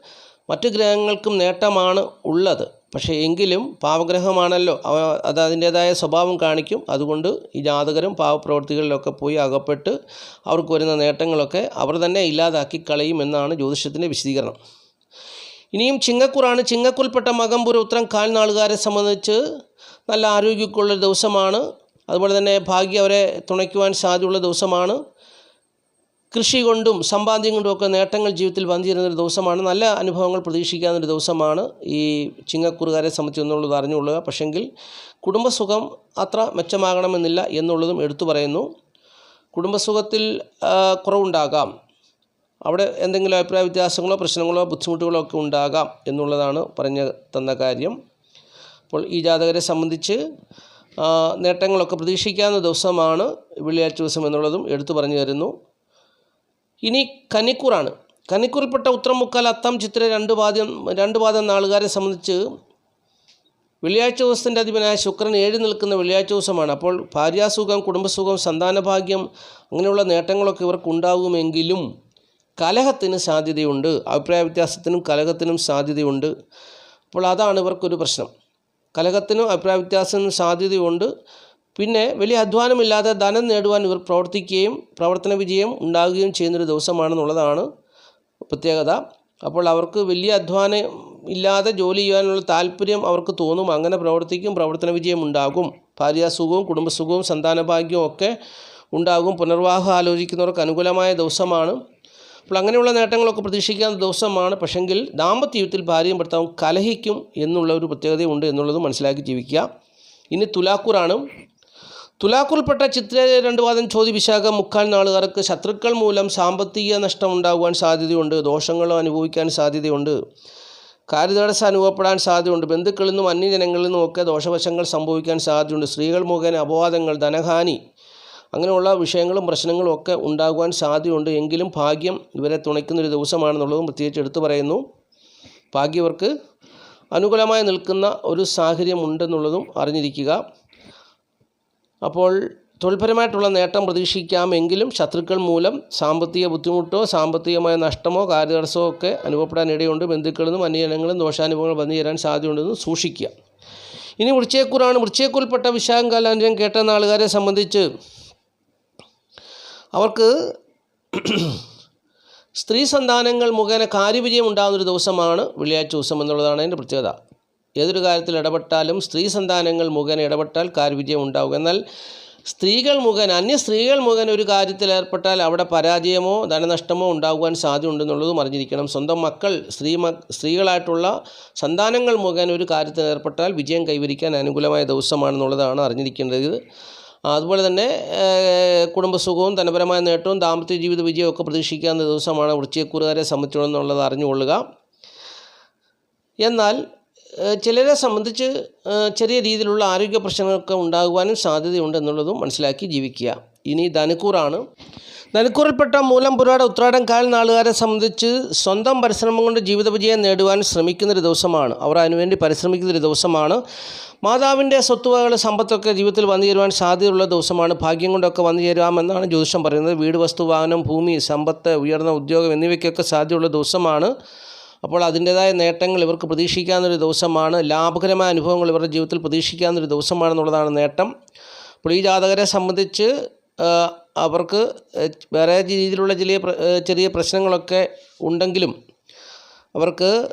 Speaker 1: മറ്റ് ഗ്രഹങ്ങൾക്കും നേട്ടമാണ് ഉള്ളത്. പക്ഷേ എങ്കിലും പാവഗ്രഹമാണല്ലോ. അവ അത് അതിന്റേതായ സ്വഭാവം കാണിക്കും. അതുകൊണ്ട് ഈ ജാതകരും പാവപ്രവർത്തികളിലൊക്കെ പോയി അകപ്പെട്ട് അവർക്ക് വരുന്ന നേട്ടങ്ങളൊക്കെ അവർ തന്നെ ഇല്ലാതാക്കി കളയും എന്നാണ് ജ്യോതിഷത്തിന്റെ വിശദീകരണം. ഇനിയും ചിങ്ങക്കുറാണ്. ചിങ്ങക്കുൽപ്പെട്ട മകംപുര ഉത്തരം കാൽനാളുകാരെ സംബന്ധിച്ച് നല്ല ആരോഗ്യമൊക്കെയുള്ള ദിവസമാണ്. അതുപോലെ തന്നെ ഭാഗ്യം അവരെ തുണയ്ക്കുവാൻ സാധ്യതയുള്ള ദിവസമാണ്. കൃഷി കൊണ്ടും സമ്പാദ്യം കൊണ്ടും ഒക്കെ നേട്ടങ്ങൾ ജീവിതത്തിൽ വന്നിരുന്ന ഒരു ദിവസമാണ്. നല്ല അനുഭവങ്ങൾ പ്രതീക്ഷിക്കാവുന്നൊരു ദിവസമാണ് ഈ ചിങ്ങക്കുറുകാരെ സംബന്ധിച്ച് എന്നുള്ളത് അറിഞ്ഞുകൊള്ളുക. പക്ഷെങ്കിൽ കുടുംബസുഖം അത്ര മെച്ചമാകണമെന്നില്ല എന്നുള്ളതും എടുത്തു പറയുന്നു. കുടുംബസുഖത്തിൽ കുറവുണ്ടാകാം. അവിടെ എന്തെങ്കിലും അഭിപ്രായ വ്യത്യാസങ്ങളോ പ്രശ്നങ്ങളോ ബുദ്ധിമുട്ടുകളോ ഒക്കെ ഉണ്ടാകാം എന്നുള്ളതാണ് പറഞ്ഞു തന്ന കാര്യം. അപ്പോൾ ഈ ജാതകരെ സംബന്ധിച്ച് നേട്ടങ്ങളൊക്കെ പ്രതീക്ഷിക്കാവുന്ന ദിവസമാണ് വെള്ളിയാഴ്ച ദിവസം എന്നുള്ളതും എടുത്തു പറഞ്ഞു തരുന്നു. ഇനി കന്നിക്കൂറാണ്. കന്നിക്കൂറിൽപ്പെട്ട ഉത്തരം മുക്കാൽ അത്തം ചിത്ര രണ്ട് പാദം രണ്ട് പാദം നാളുകാരെ സംബന്ധിച്ച് വെള്ളിയാഴ്ച ദിവസത്തിന്റെ അധിപനായ ശുക്രൻ ഏഴ് നിൽക്കുന്ന വെള്ളിയാഴ്ച ദിവസമാണ്. അപ്പോൾ ഭാര്യാസുഖം കുടുംബസുഖം സന്താനഭാഗ്യം അങ്ങനെയുള്ള നേട്ടങ്ങളൊക്കെ ഇവർക്ക് ഉണ്ടാകുമെങ്കിലും കലഹത്തിന് സാധ്യതയുണ്ട്. അഭിപ്രായ വ്യത്യാസത്തിനും കലഹത്തിനും സാധ്യതയുണ്ട്. അപ്പോൾ അതാണ് ഇവർക്കൊരു പ്രശ്നം. കലഹത്തിനും അഭിപ്രായ വ്യത്യാസത്തിനും സാധ്യതയുണ്ട്. പിന്നെ വലിയ അധ്വാനമില്ലാതെ ധനം നേടുവാൻ ഇവർ പ്രവർത്തിക്കുകയും പ്രവർത്തന വിജയം ഉണ്ടാകുകയും ചെയ്യുന്നൊരു ദിവസമാണെന്നുള്ളതാണ് പ്രത്യേകത. അപ്പോൾ അവർക്ക് വലിയ അധ്വാനം ഇല്ലാതെ ജോലി ചെയ്യാനുള്ള താല്പര്യം അവർക്ക് തോന്നും. അങ്ങനെ പ്രവർത്തിക്കും പ്രവർത്തന വിജയം ഉണ്ടാകും. ഭാര്യാസുഖവും കുടുംബസുഖവും സന്താനഭാഗ്യവും ഒക്കെ ഉണ്ടാകും. പുനർവാഹം ആലോചിക്കുന്നവർക്ക് അനുകൂലമായ ദിവസമാണ്. അപ്പോൾ അങ്ങനെയുള്ള നേട്ടങ്ങളൊക്കെ പ്രതീക്ഷിക്കാവുന്ന ദിവസമാണ്. പക്ഷെങ്കിൽ ദാമ്പത്യ ജീവിതത്തിൽ ഭാര്യയും ഭർത്താവും കലഹിക്കും എന്നുള്ള ഒരു പ്രത്യേകതയുണ്ട് എന്നുള്ളത് മനസ്സിലാക്കി ജീവിക്കുക. ഇനി തുലാക്കൂറാണ്. തുലാക്കുൾപ്പെട്ട ചിത്ര രണ്ട് വാദം ചോദ്യ വിശാഖ മുക്കാൽ നാളുകാർക്ക് ശത്രുക്കൾ മൂലം സാമ്പത്തിക നഷ്ടം ഉണ്ടാകുവാൻ സാധ്യതയുണ്ട്. ദോഷങ്ങളും അനുഭവിക്കാൻ സാധ്യതയുണ്ട്. കാര്യതടസ്സം അനുഭവപ്പെടാൻ സാധ്യതയുണ്ട്. ബന്ധുക്കളിൽ നിന്നും അന്യജനങ്ങളിൽ നിന്നും ഒക്കെ ദോഷവശങ്ങൾ സംഭവിക്കാൻ സാധ്യതയുണ്ട്. സ്ത്രീകൾ മുഖേന അപവാദങ്ങൾ ധനഹാനി അങ്ങനെയുള്ള വിഷയങ്ങളും പ്രശ്നങ്ങളും ഒക്കെ ഉണ്ടാകുവാൻ സാധ്യതയുണ്ട്. എങ്കിലും ഭാഗ്യം ഇവരെ തുണയ്ക്കുന്നൊരു ദിവസമാണെന്നുള്ളതും പ്രത്യേകിച്ച് എടുത്തു പറയുന്നു. ഭാഗ്യവർക്ക് അനുകൂലമായി നിൽക്കുന്ന ഒരു സാഹചര്യം ഉണ്ടെന്നുള്ളതും അറിഞ്ഞിരിക്കുക. അപ്പോൾ തൊഴിൽപരമായിട്ടുള്ള നേട്ടം പ്രതീക്ഷിക്കാമെങ്കിലും ശത്രുക്കൾ മൂലം സാമ്പത്തിക ബുദ്ധിമുട്ടോ സാമ്പത്തികമായ നഷ്ടമോ കാര്യതടസ്സമോ ഒക്കെ അനുഭവപ്പെടാൻ ഇടയുണ്ട്. ബന്ധുക്കളിൽ നിന്നും അന്യജനങ്ങളും ദോഷാനുഭവങ്ങൾ വന്നു ചേരാൻ സാധ്യതയുണ്ടെന്ന് സൂക്ഷിക്കുക. ഇനി വൃശ്ചേക്കൂറാണ് വൃശ്ചേക്കൂറിൽപ്പെട്ട വിശാഖം കാലാഞ്ചം കേട്ട നാളുകാരെ സംബന്ധിച്ച് അവർക്ക് സ്ത്രീ സന്താനങ്ങൾ മുഖേന കാര്യവിജയം ഉണ്ടാകുന്നൊരു ദിവസമാണ് വെള്ളിയാഴ്ച ദിവസം എന്നുള്ളതാണ് അതിന്റെ പ്രത്യേകത. ഏതൊരു കാര്യത്തിൽ ഇടപെട്ടാലും സ്ത്രീ സന്താനങ്ങൾ മുഖേന ഇടപെട്ടാൽ കാര്യവിജയം ഉണ്ടാകും. എന്നാൽ സ്ത്രീകൾ മുഖേന അന്യ സ്ത്രീകൾ മുഖേന ഒരു കാര്യത്തിൽ ഏർപ്പെട്ടാൽ അവിടെ പരാജയമോ ധനനഷ്ടമോ ഉണ്ടാകുവാൻ സാധ്യതയുണ്ടെന്നുള്ളതും അറിഞ്ഞിരിക്കണം. സ്വന്തം മക്കൾ സ്ത്രീ സ്ത്രീകളായിട്ടുള്ള സന്താനങ്ങൾ മുഖേന ഒരു കാര്യത്തിൽ ഏർപ്പെട്ടാൽ വിജയം കൈവരിക്കാൻ അനുകൂലമായ ദിവസമാണെന്നുള്ളതാണ് അറിഞ്ഞിരിക്കേണ്ടത്. അതുപോലെ തന്നെ കുടുംബസുഖവും ധനപരമായ നേട്ടവും ദാമ്പത്യ ജീവിത വിജയവും ഒക്കെ പ്രതീക്ഷിക്കാവുന്ന ദിവസമാണ് വൃശ്ചികക്കൂറുകാരെ സംബന്ധിച്ചിടന്നുള്ളത് അറിഞ്ഞുകൊള്ളുക. എന്നാൽ ചിലരെ സംബന്ധിച്ച് ചെറിയ രീതിയിലുള്ള ആരോഗ്യ പ്രശ്നങ്ങളൊക്കെ ഉണ്ടാകുവാനും സാധ്യതയുണ്ടെന്നുള്ളതും മനസ്സിലാക്കി ജീവിക്കുക. ഇനി ധനുക്കൂറാണ്. ധനുക്കൂറിൽപ്പെട്ട മൂലം പുരാട ഉത്രാടം കാൽ നാളുകാരെ സംബന്ധിച്ച് സ്വന്തം പരിശ്രമം കൊണ്ട് ജീവിത വിജയം നേടുവാൻ ശ്രമിക്കുന്നൊരു ദിവസമാണ്. അവർ അതിനുവേണ്ടി പരിശ്രമിക്കുന്നൊരു ദിവസമാണ്. മാതാവിന്റെ സ്വത്തുവകൾ സമ്പത്തൊക്കെ ജീവിതത്തിൽ വന്നു ചേരുവാൻ സാധ്യതയുള്ള ദിവസമാണ്. ഭാഗ്യം കൊണ്ടൊക്കെ വന്നു ചേരാമെന്നാണ് ജ്യോതിഷം പറയുന്നത്. വീട് വസ്തു വാഹനം ഭൂമി സമ്പത്ത് ഉയർന്ന ഉദ്യോഗം എന്നിവയ്ക്കൊക്കെ സാധ്യതയുള്ള ദിവസമാണ്. അപ്പോൾ അതിന്റേതായ നേട്ടങ്ങൾ ഇവർക്ക് പ്രതീക്ഷിക്കാവുന്നൊരു ദിവസമാണ്. ലാഭകരമായ അനുഭവങ്ങൾ ഇവരുടെ ജീവിതത്തിൽ പ്രതീക്ഷിക്കാവുന്നൊരു ദിവസമാണെന്നുള്ളതാണ് നേട്ടം. അപ്പോൾ ഈ ജാതകരെ സംബന്ധിച്ച് അവർക്ക് വേറെ രീതിയിലുള്ള ചെറിയ ചെറിയ പ്രശ്നങ്ങളൊക്കെ ഉണ്ടെങ്കിലും അവർക്ക്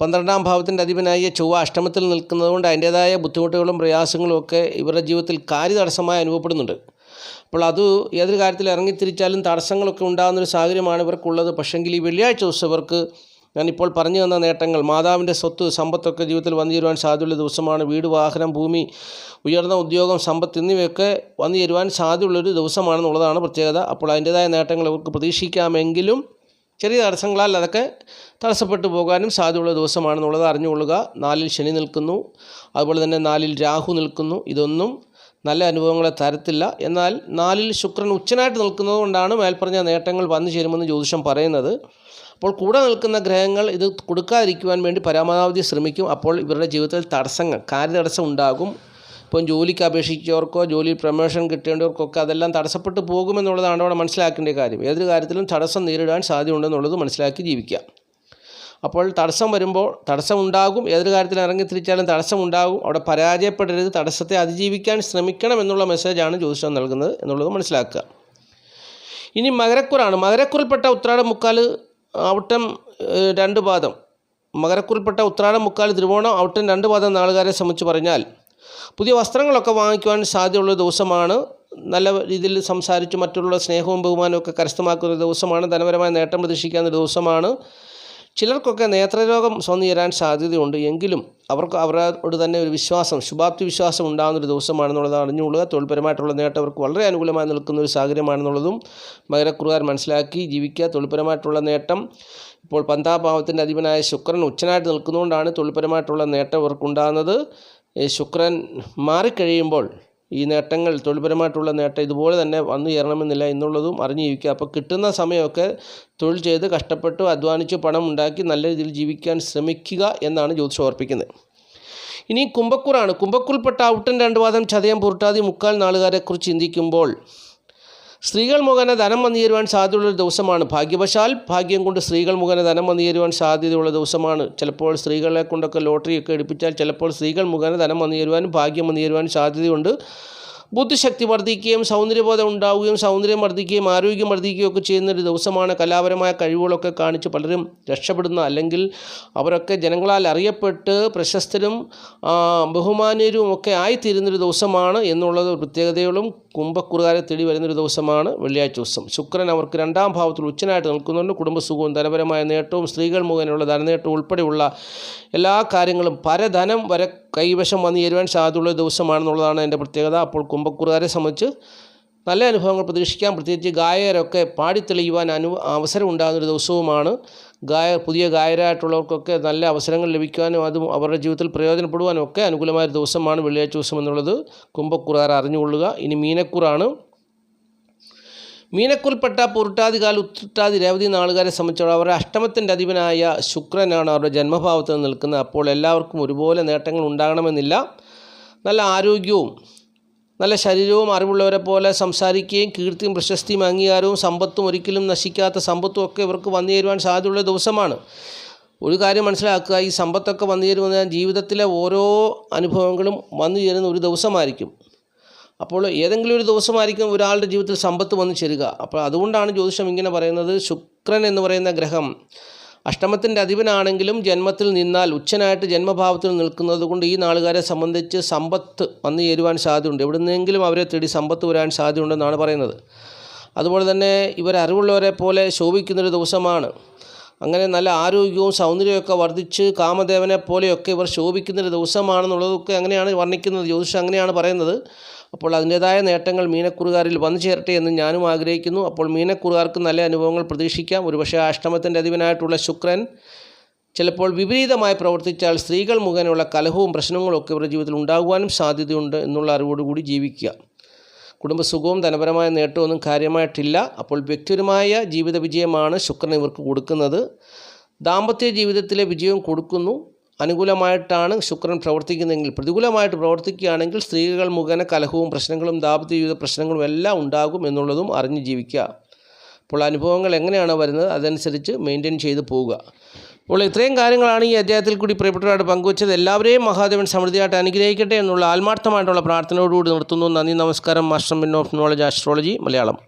Speaker 1: പന്ത്രണ്ടാം ഭാവത്തിന്റെ അധിപനായ ചൊവ്വ അഷ്ടമത്തിൽ നിൽക്കുന്നതുകൊണ്ട് അതിന്റേതായ ബുദ്ധിമുട്ടുകളും പ്രയാസങ്ങളും ഒക്കെ ഇവരുടെ ജീവിതത്തിൽ കാര്യതടസ്സമായി അനുഭവപ്പെടുന്നുണ്ട്. അപ്പോൾ അത് ഏതൊരു കാര്യത്തിൽ ഇറങ്ങിത്തിരിച്ചാലും തടസ്സങ്ങളൊക്കെ ഉണ്ടാകുന്നൊരു സാഹചര്യമാണ് ഇവർക്കുള്ളത്. പക്ഷേങ്കിൽ ഈ വെള്ളിയാഴ്ച ദിവസം ഇവർക്ക് ഞാനിപ്പോൾ പറഞ്ഞു തന്ന നേട്ടങ്ങൾ മാതാവിന്റെ സ്വത്ത് സമ്പത്തൊക്കെ ജീവിതത്തിൽ വന്നു ചേരുവാൻ സാധ്യതയുള്ള ദിവസമാണ് വീട് വാഹനം ഭൂമി ഉയർന്ന ഉദ്യോഗം സമ്പത്ത് എന്നിവയൊക്കെ വന്നു ചേരുവാൻ സാധ്യതയുള്ളൊരു ദിവസമാണെന്നുള്ളതാണ് പ്രത്യേകത. അപ്പോൾ അതിന്റേതായ നേട്ടങ്ങൾ അവർക്ക് പ്രതീക്ഷിക്കാമെങ്കിലും ചെറിയ തടസ്സങ്ങളാൽ അതൊക്കെ തടസ്സപ്പെട്ടു പോകാനും സാധ്യതയുള്ള ദിവസമാണെന്നുള്ളത് അറിഞ്ഞുകൊള്ളുക. നാലിൽ ശനി നിൽക്കുന്നു അതുപോലെ തന്നെ നാലിൽ രാഹു നിൽക്കുന്നു. ഇതൊന്നും നല്ല അനുഭവങ്ങളെ തരത്തില്ല. എന്നാൽ നാലിൽ ശുക്രൻ ഉച്ചനായിട്ട് നിൽക്കുന്നതുകൊണ്ടാണ് മേൽപ്പറഞ്ഞ നേട്ടങ്ങൾ വന്നു ചേരുമെന്ന് ജ്യോതിഷം പറയുന്നത്. അപ്പോൾ കൂടെ നിൽക്കുന്ന ഗ്രഹങ്ങൾ ഇത് കൊടുക്കാതിരിക്കുവാൻ വേണ്ടി പരമാവധി ശ്രമിക്കും. അപ്പോൾ ഇവരുടെ ജീവിതത്തിൽ തടസ്സങ്ങൾ കാര്യതടസ്സം ഉണ്ടാകും. ഇപ്പം ജോലിക്ക് അപേക്ഷിച്ചവർക്കോ ജോലിയിൽ പ്രമോഷൻ കിട്ടേണ്ടവർക്കൊക്കെ അതെല്ലാം തടസ്സപ്പെട്ടു പോകുമെന്നുള്ളതാണ് അവിടെ മനസ്സിലാക്കേണ്ട കാര്യം. ഏതൊരു കാര്യത്തിലും തടസ്സം നേരിടാൻ സാധ്യതയുണ്ടെന്നുള്ളത് മനസ്സിലാക്കി ജീവിക്കുക. അപ്പോൾ തടസ്സം വരുമ്പോൾ തടസ്സം ഉണ്ടാകും. ഏതൊരു കാര്യത്തിൽ ഇറങ്ങിത്തിരിച്ചാലും തടസ്സം ഉണ്ടാകും. അവിടെ പരാജയപ്പെടരുത്. തടസ്സത്തെ അതിജീവിക്കാൻ ശ്രമിക്കണം എന്നുള്ള മെസ്സേജാണ് ജ്യോതിഷം നൽകുന്നത് എന്നുള്ളത് മനസ്സിലാക്കുക. ഇനി മകരക്കുറാണ്. മകരക്കുറിൽപ്പെട്ട ഉത്രാട മുക്കാൽ ഔട്ടം രണ്ട് പാദം. മകരക്കുറിൽപ്പെട്ട ഉത്രാടം മുക്കാൽ തിരുവോണം ഔട്ടം രണ്ട് പാദം നാളുകാരെ സംബന്ധിച്ച് പറഞ്ഞാൽ പുതിയ വസ്ത്രങ്ങളൊക്കെ വാങ്ങിക്കുവാൻ സാധ്യതയുള്ള ദിവസമാണ്. നല്ല രീതിയിൽ സംസാരിച്ച് മറ്റുള്ള സ്നേഹവും ബഹുമാനവും ഒക്കെ കരസ്ഥമാക്കുന്ന ദിവസമാണ്. ധനപരമായ നേട്ടം പ്രതീക്ഷിക്കാവുന്ന ദിവസമാണ്. ചിലർക്കൊക്കെ നേത്രരോഗം സ്വന്നു ചേരാൻ സാധ്യതയുണ്ട് എങ്കിലും അവർക്ക് അവരോട് തന്നെ ഒരു വിശ്വാസം ശുഭാപ്തി വിശ്വാസം ഉണ്ടാകുന്നൊരു ദിവസമാണെന്നുള്ളത് അറിഞ്ഞുകൊള്ളുക. തൊഴിൽപരമായിട്ടുള്ള നേട്ടം അവർക്ക് വളരെ അനുകൂലമായി നിൽക്കുന്ന ഒരു സാഹചര്യമാണെന്നുള്ളതും മകരക്കുറുകാർ മനസ്സിലാക്കി ജീവിക്കുക. തൊഴിൽപരമായിട്ടുള്ള നേട്ടം ഇപ്പോൾ പന്താഭാവത്തിന്റെ അധിപനായ ശുക്രൻ ഉച്ചനായിട്ട് നിൽക്കുന്നതുകൊണ്ടാണ് തൊഴിൽപരമായിട്ടുള്ള നേട്ടം അവർക്കുണ്ടാകുന്നത് ശുക്രൻ മാറിക്കഴിയുമ്പോൾ ഈ നേട്ടങ്ങൾ തൊഴിൽപരമായിട്ടുള്ള നേട്ടം ഇതുപോലെ തന്നെ വന്നു ചേരണമെന്നില്ല എന്നുള്ളതും അറിഞ്ഞു ജീവിക്കുക അപ്പോൾ കിട്ടുന്ന സമയമൊക്കെ തൊഴിൽ ചെയ്ത് കഷ്ടപ്പെട്ട് അധ്വാനിച്ച് പണം ഉണ്ടാക്കി നല്ല രീതിയിൽ ജീവിക്കാൻ ശ്രമിക്കുക എന്നാണ് ജ്യോതിഷം ഓർപ്പിക്കുന്നത്. ഇനി കുംഭക്കൂറാണ്. കുംഭക്കൂറിൽപ്പെട്ട ഔട്ടൻ രണ്ട് വാദം ചതയം പുരട്ടാതി മുക്കാൽ നാളുകാരെക്കുറിച്ച് ചിന്തിക്കുമ്പോൾ സ്ത്രീകൾ മുഖേന ധനം വന്നു ചേരുവാൻ സാധ്യതയുള്ള ദിവസമാണ്. ഭാഗ്യവശാൽ ഭാഗ്യം കൊണ്ട് സ്ത്രീകൾ മുഖേന ധനം വന്നു ചേരുവാൻ സാധ്യതയുള്ള ദിവസമാണ്. ചിലപ്പോൾ സ്ത്രീകളെ കൊണ്ടൊക്കെ ലോട്ടറിയൊക്കെ എടുപ്പിച്ചാൽ ചിലപ്പോൾ സ്ത്രീകൾ മുഖേന ധനം വന്നു ചേരുവാനും ഭാഗ്യം വന്നു ചേരുവാനും സാധ്യതയുണ്ട്. ബുദ്ധിശക്തി വർദ്ധിക്കുകയും സൗന്ദര്യബോധം ഉണ്ടാവുകയും സൗന്ദര്യം വർദ്ധിക്കുകയും ആരോഗ്യം വർദ്ധിക്കുകയും ഒക്കെ ചെയ്യുന്ന ഒരു ദിവസമാണ് കലാപരമായ കഴിവുകളൊക്കെ കാണിച്ച് പലരും രക്ഷപ്പെടുന്ന അല്ലെങ്കിൽ അവരൊക്കെ ജനങ്ങളാൽ അറിയപ്പെട്ട് പ്രശസ്തരും ബഹുമാനീയരും ഒക്കെ ആയിത്തീരുന്നൊരു ദിവസമാണ് എന്നുള്ളത് പ്രത്യേകതകളും കുംഭക്കുറുകാരെ തേടി വരുന്നൊരു ദിവസമാണ് വെള്ളിയാഴ്ച ദിവസം. ശുക്രൻ അവർക്ക് രണ്ടാം ഭാവത്തിൽ ഉച്ചനായിട്ട് നിൽക്കുന്നുണ്ട്. കുടുംബസുഖവും ധനപരമായ നേട്ടവും സ്ത്രീകൾ മുഖേനയുള്ള ധനനേട്ടവും ഉൾപ്പെടെയുള്ള എല്ലാ കാര്യങ്ങളും പരധനം വരെ കൈവശം വന്നു ചേരുവാൻ സാധ്യതയുള്ള ദിവസമാണെന്നുള്ളതാണ് എന്റെ പ്രത്യേകത. അപ്പോൾ കുംഭക്കുറുകാരെ സംബന്ധിച്ച് നല്ല അനുഭവങ്ങൾ പ്രതീക്ഷിക്കാം. പ്രത്യേകിച്ച് ഗായകരൊക്കെ പാടിത്തെളിയുവാൻ അനു അവസരം ഉണ്ടാകുന്ന ഒരു ദിവസവുമാണ്. ഗായ പുതിയ ഗായകരായിട്ടുള്ളവർക്കൊക്കെ നല്ല അവസരങ്ങൾ ലഭിക്കുവാനും അതും അവരുടെ ജീവിതത്തിൽ പ്രയോജനപ്പെടുവാനും ഒക്കെ അനുകൂലമായ ഒരു ദിവസമാണ് വെള്ളിയാഴ്ച ദിവസം എന്നുള്ളത് കുംഭക്കുറുകാർ അറിഞ്ഞുകൊള്ളുക. ഇനി മീനക്കുറാണ് മീനക്കുൽപ്പെട്ട പുരുട്ടാതികാൽ ഉത്രട്ടാതി രേവതി നാളുകാരെ സംബന്ധിച്ചോളം അവരുടെ അഷ്ടമത്തിന്റെ അധിപനായ ശുക്രനാണ് അവരുടെ ജന്മഭാവത്തിൽ നിൽക്കുന്നത്. അപ്പോൾ എല്ലാവർക്കും ഒരുപോലെ നേട്ടങ്ങൾ ഉണ്ടാകണമെന്നില്ല. നല്ല ആരോഗ്യവും നല്ല ശരീരവും അറിവുള്ളവരെ പോലെ സംസാരിക്കുകയും കീർത്തിയും പ്രശസ്തിയും അംഗീകാരവും സമ്പത്തും ഒരിക്കലും നശിക്കാത്ത സമ്പത്തും ഒക്കെ ഇവർക്ക് വന്നു ചേരുവാൻ സാധ്യതയുള്ള ദിവസമാണ്. ഒരു കാര്യം മനസ്സിലാക്കുക ഈ സമ്പത്തൊക്കെ വന്നു ചേരുമെന്ന് ജീവിതത്തിലെ ഓരോ അനുഭവങ്ങളും വന്നു ചേരുന്ന ഒരു ദിവസമായിരിക്കും. അപ്പോൾ ഏതെങ്കിലും ഒരു ദിവസമായിരിക്കും ഒരാളുടെ ജീവിതത്തിൽ സമ്പത്ത് വന്നു ചേരുക. അപ്പോൾ അതുകൊണ്ടാണ് ജ്യോതിഷം ഇങ്ങനെ പറയുന്നത് ശുക്രൻ എന്ന് പറയുന്ന ഗ്രഹം അഷ്ടമത്തിന്റെ അധിപനാണെങ്കിലും ജന്മത്തിൽ നിന്നാൽ ഉച്ചനായിട്ട് ജന്മഭാവത്തിൽ നിൽക്കുന്നത് കൊണ്ട് ഈ നാളുകാരെ സംബന്ധിച്ച് സമ്പത്ത് വന്നു ചേരുവാൻ സാധ്യതയുണ്ട്. എവിടുന്നെങ്കിലും അവരെ തേടി സമ്പത്ത് വരാൻ സാധ്യതയുണ്ടെന്നാണ് പറയുന്നത്. അതുപോലെ തന്നെ ഇവർ അറിവുള്ളവരെ പോലെ ശോഭിക്കുന്നൊരു ദിവസമാണ്. അങ്ങനെ നല്ല ആരോഗ്യവും സൗന്ദര്യമൊക്കെ വർദ്ധിച്ച് കാമദേവനെ പോലെയൊക്കെ ഇവർ ശോഭിക്കുന്നൊരു ദിവസമാണെന്നുള്ളതൊക്കെ അങ്ങനെയാണ് വർണിക്കുന്നത്. ജ്യോതിഷം അങ്ങനെയാണ് പറയുന്നത്. അപ്പോൾ അതിന്റേതായ നേട്ടങ്ങൾ മീനക്കുറുകാരിൽ വന്നു ചേരട്ടെ എന്ന് ഞാനും ആഗ്രഹിക്കുന്നു. അപ്പോൾ മീനക്കുറുകാർക്ക് നല്ല അനുഭവങ്ങൾ പ്രതീക്ഷിക്കാം. ഒരുപക്ഷെ അഷ്ടമത്തിന്റെ അധിപനായിട്ടുള്ള ശുക്രൻ ചിലപ്പോൾ വിപരീതമായി പ്രവർത്തിച്ചാൽ സ്ത്രീകൾ മുഖേനയുള്ള കലഹവും പ്രശ്നങ്ങളും ഒക്കെ ഇവരുടെ ജീവിതത്തിൽ ഉണ്ടാകുവാനും സാധ്യതയുണ്ട് എന്നുള്ള അറിവോടുകൂടി ജീവിക്കുക. കുടുംബസുഖവും ധനപരമായ നേട്ടമൊന്നും കാര്യമായിട്ടില്ല. അപ്പോൾ വ്യക്തിപരമായ ജീവിത വിജയമാണ് ശുക്രൻ ഇവർക്ക് കൊടുക്കുന്നത്. ദാമ്പത്യ ജീവിതത്തിലെ വിജയവും കൊടുക്കുന്നു. അനുകൂലമായിട്ടാണ് ശുക്രൻ പ്രവർത്തിക്കുന്നതെങ്കിൽ പ്രതികൂലമായിട്ട് പ്രവർത്തിക്കുകയാണെങ്കിൽ സ്ത്രീകൾ മുഖേന കലഹവും പ്രശ്നങ്ങളും ദാമ്പത്യ ജീവിത പ്രശ്നങ്ങളും എല്ലാം ഉണ്ടാകും എന്നുള്ളതും അറിഞ്ഞ് ജീവിക്കുക. അപ്പോൾ അനുഭവങ്ങൾ എങ്ങനെയാണ് വരുന്നത്? അതനുസരിച്ച് മെയിന്റെയിൻ ചെയ്ത് പോവുക. അപ്പോൾ ഇത്രയും കാര്യങ്ങളാണ് ഈ അധ്യായത്തിൽ കൂടി പ്രിയപ്പെട്ടവരായിട്ട് പങ്കുവച്ചത്. എല്ലാവരെയും മഹാദേവൻ സമൃദ്ധിയായിട്ട് അനുഗ്രഹിക്കട്ടെ എന്നുള്ള ആത്മാർത്ഥമായിട്ടുള്ള പ്രാർത്ഥനയോടുകൂടി നിർത്തുന്നു. നന്ദി നമസ്കാരം. മാസ്റ്റർ മിൻ ഓഫ് നോളജ് ആസ്ട്രോളജി മലയാളം.